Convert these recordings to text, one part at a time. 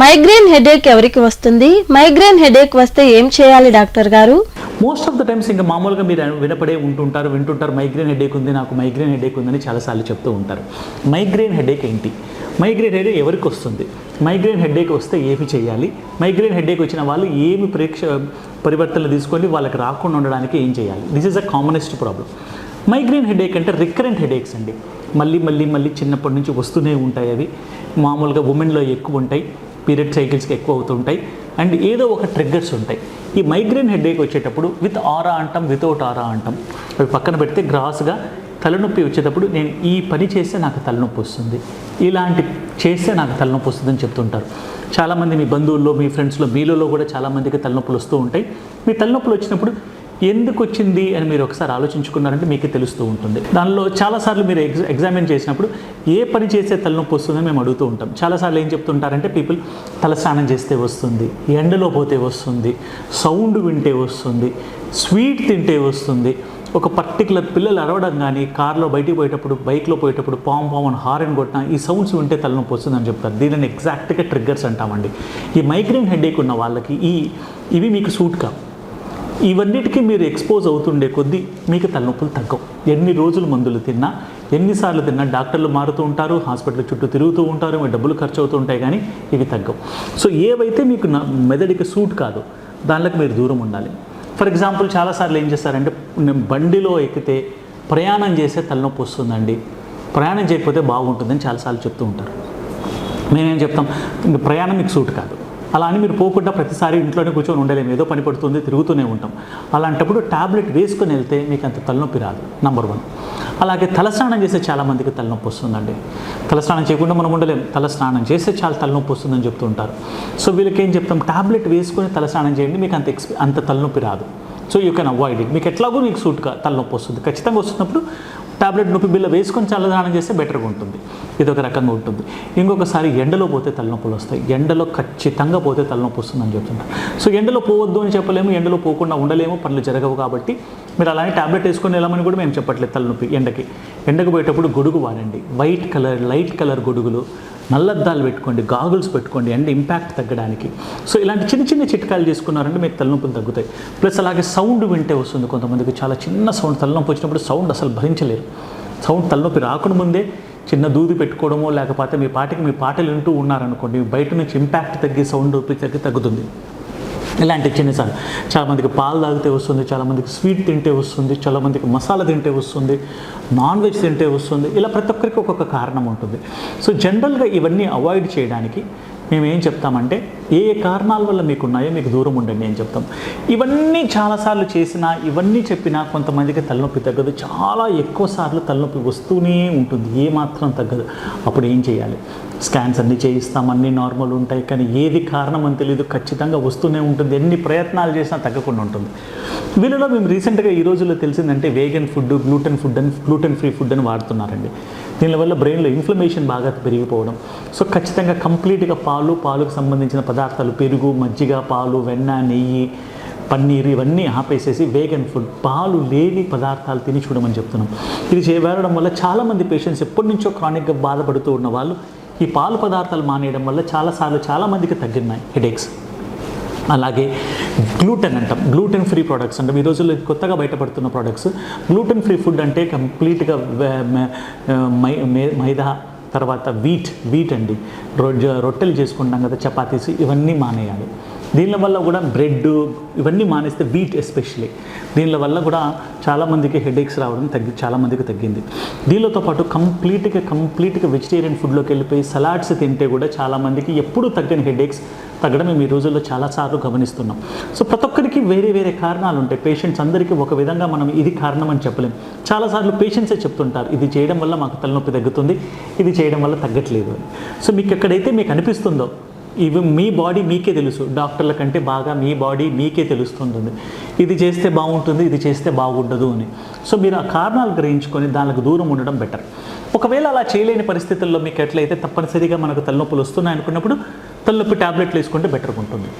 Migraine headache ఎవరికి వస్తుంది? Migraine headache వస్తే ఏం చేయాలి డాక్టర్ గారు? మోస్ట్ ఆఫ్ ద టైమ్స్ ఇంకా మామూలుగా మీరు వినపడే ఉంటుంటారు వింటుంటారు మైగ్రేన్ హెడేక్ ఉంది నాకు మైగ్రేన్ హెడేక్ ఉందని చాలాసార్లు చెప్తూ ఉంటారు. మైగ్రేన్ హెడేక్ ఏంటి? మైగ్రేన్ హెడేక్ ఎవరికి వస్తుంది? మైగ్రేన్ హెడేక్ వస్తే ఏమి చేయాలి? మైగ్రేన్ హెడేక్ వచ్చిన వాళ్ళు ఏమి ప్రేక్ష పరివర్తనలు తీసుకొని వాళ్ళకి రాకుండా ఉండడానికి ఏం చేయాలి? This is a commonest problem migraine headache అంటే రికరెంట్ హెడేక్స్ అండి. మళ్ళీ మళ్ళీ మళ్ళీ చిన్నప్పటి నుంచి వస్తూనే ఉంటాయి అవి. మామూలుగా ఉమెన్లో ఎక్కువ ఉంటాయి. పీరియడ్ సైకిల్స్కి ఎక్కువ అవుతుంటాయి. అండ్ ఏదో ఒక ట్రిగ్గర్స్ ఉంటాయి. ఈ మైగ్రేన్ హెడేక్ వచ్చేటప్పుడు విత్ ఆరా అంటాం వితౌట్ ఆరా అంటాం అవి పక్కన పెడితే గ్రాస్గా తలనొప్పి వచ్చేటప్పుడు నేను ఈ పని చేస్తే నాకు తలనొప్పి వస్తుంది. ఇలాంటి చేస్తే నాకు తలనొప్పి వస్తుందని చెప్తుంటారు. చాలామంది మీ బంధువుల్లో మీ ఫ్రెండ్స్లో మీలో కూడా చాలామందికి తలనొప్పులు వస్తూ ఉంటాయి. మీ తలనొప్పులు వచ్చినప్పుడు ఎందుకు వచ్చింది అని మీరు ఒకసారి ఆలోచించుకున్నారంటే మీకే తెలుస్తూ ఉంటుంది. దానిలో చాలాసార్లు మీరు ఎగ్జా ఎగ్జామిన్ చేసినప్పుడు ఏ పని చేస్తే తలనొప్పి వస్తుందని మేము అడుగుతూ ఉంటాం. చాలాసార్లు ఏం చెప్తుంటారంటే పీపుల్ తలస్నానం చేస్తే వస్తుంది ఎండలో పోతే వస్తుంది సౌండ్ వింటే వస్తుంది స్వీట్ తింటే వస్తుంది. ఒక పర్టికులర్ పిల్లలు అరవడం కానీ కార్లో బయటికి పోయేటప్పుడు బైక్లో పోయేటప్పుడు పాము పాము అని హారన్ కొట్టిన ఈ సౌండ్స్ వింటే తలనొప్పి వస్తుందని చెప్తారు. దీనిని ఎగ్జాక్ట్గా ట్రిగ్గర్స్ అంటామండి. ఈ మైగ్రేన్ హెడేక్ ఉన్న వాళ్ళకి ఈ ఇవి మీకు సూట్ కావు. ఇవన్నిటికీ మీరు ఎక్స్పోజ్ అవుతుండే కొద్దీ మీకు తలనొప్పులు తగ్గవు. ఎన్ని రోజులు మందులు తిన్నా ఎన్నిసార్లు తిన్నా డాక్టర్లు మారుతూ ఉంటారు హాస్పిటల్ చుట్టూ తిరుగుతూ ఉంటారు మీ డబ్బులు ఖర్చు అవుతూ ఉంటాయి కానీ ఇవి తగ్గవు. సో ఏవైతే మీకు మెదడికి సూట్ కాదు దానిలోకి మీరు దూరం ఉండాలి. ఫర్ ఎగ్జాంపుల్ చాలాసార్లు ఏం చేస్తారంటే నేను బండిలో ఎక్కితే ప్రయాణం చేస్తే తలనొప్పి వస్తుందండి. ప్రయాణం చేయకపోతే బాగుంటుందని చాలాసార్లు చెప్తూ ఉంటారు. మేమేం చెప్తాం? ప్రయాణం మీకు సూట్ కాదు. అలా అని మీరు పోకుండా ప్రతిసారి ఇంట్లోనే కూర్చొని ఉండలేము. ఏదో పని పడుతుంది తిరుగుతూనే ఉంటాం. అలాంటప్పుడు టాబ్లెట్ వేసుకొని వెళ్తే మీకు అంత తలనొప్పి రాదు నంబర్ వన్ అలాగే తలస్నానం చేస్తే చాలామందికి తలనొప్పి వస్తుందండి. తలస్నానం చేయకుండా మనం ఉండలేం. తలస్నానం చేస్తే చాలా తలనొప్పి వస్తుందని చెప్తూ ఉంటారు. సో వీళ్ళకి ఏం చెప్తాం? టాబ్లెట్ వేసుకొని తలస్నానం చేయండి మీకు అంత ఎక్స్ అంత తలనొప్పి రాదు. So you can avoid it మీకు ఎట్లాగో మీకు సూట్ తలనొప్పి వస్తుంది. ఖచ్చితంగా వస్తున్నప్పుడు టాబ్లెట్ నొప్పి బిల్ల వేసుకొని చల్లదానం చేస్తే బెటర్గా ఉంటుంది. ఇది ఒక రకంగా ఉంటుంది. ఇంకొకసారి ఎండలో పోతే తలనొప్పులు వస్తాయి. ఎండలో ఖచ్చితంగా పోతే తలనొప్పి వస్తుందని చెప్తుంటారు. సో ఎండలో పోవద్దు అని చెప్పలేము ఎండలో పోకుండా ఉండలేము పనులు జరగవు కాబట్టి మీరు అలానే టాబ్లెట్ వేసుకొని వెళ్ళమని కూడా మేము చెప్పట్లేదు తలనొప్పి ఎండకి. ఎండకు పోయేటప్పుడు గొడుగు వాడండి. వైట్ కలర్ లైట్ కలర్ గొడుగులు నల్లద్దాలు పెట్టుకోండి గాగుల్స్ పెట్టుకోండి అండ్ ఇంపాక్ట్ తగ్గడానికి. సో ఇలాంటి చిన్న చిన్న చిట్కాలు చేసుకున్నారంటే మీకు తలనొప్పులు తగ్గుతాయి. ప్లస్ అలాగే సౌండ్ వింటే వస్తుంది కొంతమందికి. చాలా చిన్న సౌండ్ తలనొప్పి వచ్చినప్పుడు సౌండ్ అసలు భరించలేరు. సౌండ్ తలనొప్పి రాకుండా ముందే చిన్న దూది పెట్టుకోవడమో లేకపోతే మీ పాటికి మీ పాటలు వింటూ ఉన్నారనుకోండి బయట నుంచి ఇంపాక్ట్ తగ్గి సౌండ్ తగ్గి తగ్గుతుంది. ఇలాంటి చిన్నసార్లు చాలామందికి పాలు తాగితే వస్తుంది చాలామందికి స్వీట్ తింటే వస్తుంది చాలామందికి మసాలా తింటే వస్తుంది నాన్ వెజ్ తింటే వస్తుంది. ఇలా ప్రతి ఒక్కరికి ఒక్కొక్క కారణం ఉంటుంది. సో జనరల్గా ఇవన్నీ అవాయిడ్ చేయడానికి మేము ఏం చెప్తామంటే ఏ ఏ కారణాల వల్ల మీకు ఉన్నాయో మీకు దూరం ఉండండి అని చెప్తాం. ఇవన్నీ చాలాసార్లు చేసినా ఇవన్నీ చెప్పినా కొంతమందికి తలనొప్పి తగ్గదు. చాలా ఎక్కువ సార్లు తలనొప్పి వస్తూనే ఉంటుంది. ఏమాత్రం తగ్గదు. అప్పుడు ఏం చేయాలి? స్కాన్స్ అన్నీ చేయిస్తాం అన్నీ నార్మల్ ఉంటాయి కానీ ఏది కారణం అని తెలియదు ఖచ్చితంగా వస్తూనే ఉంటుంది. ఎన్ని ప్రయత్నాలు చేసినా తగ్గకుండా ఉంటుంది. వీళ్ళలో మేము రీసెంట్గా ఈ రోజుల్లో తెలిసిందంటే వేగన్ ఫుడ్ గ్లూటెన్ ఫుడ్ అని గ్లూటెన్ ఫ్రీ ఫుడ్ అని వాడుతున్నారండి. దీనివల్ల బ్రెయిన్లో ఇన్ఫ్లమేషన్ బాగా పెరిగిపోవడం. సో ఖచ్చితంగా కంప్లీట్గా పాలు పాలకు సంబంధించిన పదార్థాలు పెరుగు మజ్జిగ పాలు వెన్న నెయ్యి పన్నీరు ఇవన్నీ ఆపేసేసి వేగన్ ఫుడ్ పాలు లేని పదార్థాలు తిని చూడమని చెప్తున్నాం. ఇది చేయబడడం వల్ల చాలామంది పేషెంట్స్ ఎప్పటి నుంచో క్రానిక్గా బాధపడుతూ ఉన్న వాళ్ళు ఈ పాలు పదార్థాలు మానేయడం వల్ల చాలాసార్లు చాలామందికి తగ్గినాయి హెడేక్స్. అలాగే గ్లూటెన్ అంటాం. గ్లూటెన్ ఫ్రీ ప్రొడక్ట్స్ అంటాం. ఈ రోజుల్లో కొత్తగా బయటపడుతున్న ప్రొడక్ట్స్. గ్లూటెన్ ఫ్రీ ఫుడ్ అంటే కంప్లీట్గా మైదా తర్వాత వీట్ వీట్ అండి. రొ రొట్టెలు చేసుకుంటాం కదా చపాతీస్ ఇవన్నీ మానేయాలి. దీనిల వల్ల కూడా బ్రెడ్ ఇవన్నీ మానేస్తే వీట్ ఎస్పెషలీ. దీనిల వల్ల కూడా చాలామందికి హెడేక్స్ రావడం తగ్గి చాలామందికి తగ్గింది. దీనితో పాటు కంప్లీట్గా కంప్లీట్గా వెజిటేరియన్ ఫుడ్లోకి వెళ్ళిపోయి సలాడ్స్ తింటే కూడా చాలామందికి ఎప్పుడూ తగ్గని హెడేక్స్ తగ్గడం మేము ఈ రోజుల్లో చాలాసార్లు గమనిస్తున్నాం. సో ప్రతి ఒక్కరికి వేరే వేరే కారణాలు ఉంటాయి. పేషెంట్స్ అందరికీ ఒక విధంగా మనం ఇది కారణం అని చెప్పలేం. చాలాసార్లు పేషెంట్సే చెప్తుంటారు ఇది చేయడం వల్ల మాకు తలనొప్పి తగ్గుతుంది ఇది చేయడం వల్ల తగ్గట్లేదు అని. సో మీకు ఎక్కడైతే మీకు అనిపిస్తుందో ఇవి మీ బాడీ మీకే తెలుసు. డాక్టర్ల కంటే బాగా మీ బాడీ మీకే తెలుస్తుంటుంది. ఇది చేస్తే బాగుంటుంది ఇది చేస్తే బాగుండదు అని. సో మీరు ఆ కారణాలు గ్రహించుకొని దానికి దూరం ఉండడం బెటర్ ఒకవేళ అలా చేయలేని పరిస్థితుల్లో మీకు ఎట్లయితే తప్పనిసరిగా మనకు తలనొప్పులు వస్తున్నాయి అనుకున్నప్పుడు తలనొప్పి టాబ్లెట్లు వేసుకుంటే బెటర్గా ఉంటుంది.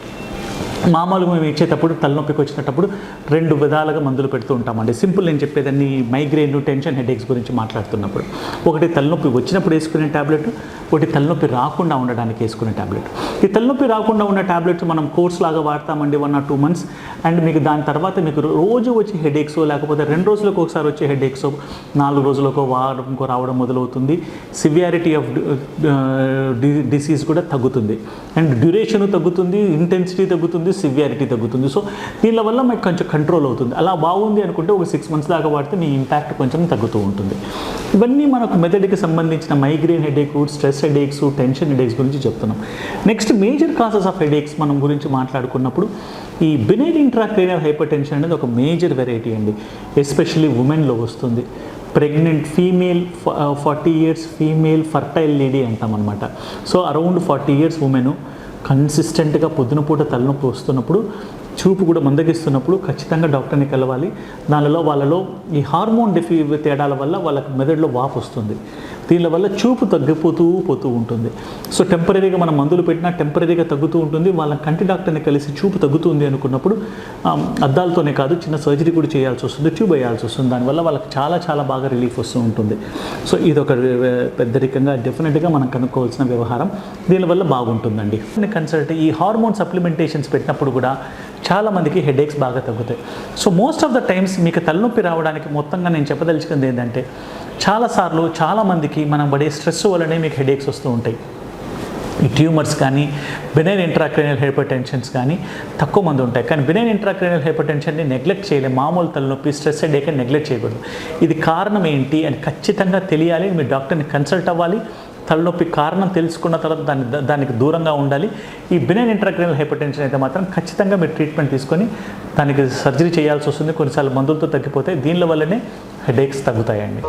మామూలుగా మేము ఇచ్చేటప్పుడు తలనొప్పికి వచ్చినప్పుడు రెండు విధాలుగా మందులు పెడుతూ ఉంటామండి. సింపుల్ నేను చెప్పేదాన్ని మైగ్రేన్ టెన్షన్ హెడేక్స్ గురించి మాట్లాడుతున్నప్పుడు. ఒకటి తలనొప్పి వచ్చినప్పుడు వేసుకునే ట్యాబ్లెట్ ఒకటి తలనొప్పి రాకుండా ఉండడానికి వేసుకునే ట్యాబ్లెట్ ఈ తలనొప్పి రాకుండా ఉన్న ట్యాబ్లెట్స్ మనం కోర్స్ లాగా వాడతామండి one or two months. And మీకు దాని తర్వాత మీకు రోజు వచ్చే హెడేక్స్ లేకపోతే రెండు రోజులకు ఒకసారి వచ్చే హెడేక్స్ నాలుగు రోజులకు వారంకో రావడం మొదలవుతుంది. సివియారిటీ ఆఫ్ డిసీజ్ కూడా తగ్గుతుంది. అండ్ డ్యూరేషన్ తగ్గుతుంది ఇంటెన్సిటీ తగ్గుతుంది సివియారిటీ తగ్గుతుంది. సో దీనిల వల్ల మీకు కొంచెం కంట్రోల్ అవుతుంది. అలా బాగుంది అనుకుంటే ఒక సిక్స్ మంత్స్ దాకా వాడితే మీ ఇంపాక్ట్ కొంచెం తగ్గుతూ ఉంటుంది. ఇవన్నీ మనకు మెథడ్కి సంబంధించిన migraine headache stress headaches tension headaches గురించి చెప్తున్నాం. Next major causes of headaches మనం గురించి మాట్లాడుకున్నప్పుడు ఈ బినైన్ ఇంట్రాక్రేనియల్ హైపర్ టెన్షన్ అనేది ఒక మేజర్ వెరైటీ అండి. ఎస్పెషల్లీ ఉమెన్లో వస్తుంది. Pregnant female forty years female fertile lady అంటాం అనమాట so around forty years women కన్సిస్టెంట్గా పొద్దున పూట తలనొప్పి వస్తున్నప్పుడు చూపు కూడా మందగిస్తున్నప్పుడు ఖచ్చితంగా డాక్టర్ని కలవాలి. దానిలో వాళ్ళలో ఈ హార్మోన్ డెఫి తేడాల వల్ల వాళ్ళకి మెదడులో వాపు వస్తుంది. దీనిల వల్ల చూపు తగ్గిపోతూ పోతూ ఉంటుంది. సో టెంపరీగా మనం మందులు పెట్టినా టెంపరీగా తగ్గుతూ ఉంటుంది. వాళ్ళ కంటి డాక్టర్ని కలిసి చూపు తగ్గుతుంది అనుకున్నప్పుడు అద్దాలతోనే కాదు చిన్న సర్జరీ కూడా చేయాల్సి వస్తుంది ట్యూబ్ వేయాల్సి వస్తుంది. దానివల్ల వాళ్ళకి చాలా చాలా బాగా రిలీఫ్ వస్తూ ఉంటుంది. సో ఇది ఒక పెద్దరికంగా డెఫినెట్గా మనం కనుక్కోవాల్సిన వ్యవహారం. దీనివల్ల బాగుంటుందండి. కన్సల్ట్ ఈ హార్మోన్ సప్లిమెంటేషన్స్ పెట్టినప్పుడు కూడా చాలామందికి హెడేక్స్ బాగా తగ్గుతాయి. So most of the times మీకు తలనొప్పి రావడానికి మొత్తంగా నేను చెప్పదలుచుకుంది ఏంటంటే చాలాసార్లు చాలామందికి మనం పడే స్ట్రెస్ వల్లనే మీకు హెడేక్స్ వస్తూ ఉంటాయి. ఈ ట్యూమర్స్ కానీ బినైన్ ఇంట్రాక్రేనియల్ హైపర్ టెన్షన్స్ కానీ తక్కువ మంది ఉంటాయి. కానీ బినైన్ ఇంట్రాక్రేనియల్ హైపర్ టెన్షన్ని నెగ్లెక్ట్ చేయలేదు మామూలు తలనొప్పి స్ట్రెస్ హెడేక్ అని నెగ్లెక్ట్ చేయకూడదు. ఇది కారణం ఏంటి అని ఖచ్చితంగా తెలియాలి. మీ డాక్టర్ని కన్సల్ట్ అవ్వాలి. తలనొప్పి కారణం తెలుసుకున్న తర్వాత దాన్ని దానికి దూరంగా ఉండాలి. ఈ బినైన్ ఇంట్రాక్రేనియల్ హైపర్టెన్షన్ అయితే మాత్రం ఖచ్చితంగా మీరు ట్రీట్మెంట్ తీసుకొని దానికి సర్జరీ చేయాల్సి వస్తుంది. కొన్నిసార్లు మందులతో తగ్గిపోతే దీనివల్లనే హెడేక్స్ తగ్గుతాయండి.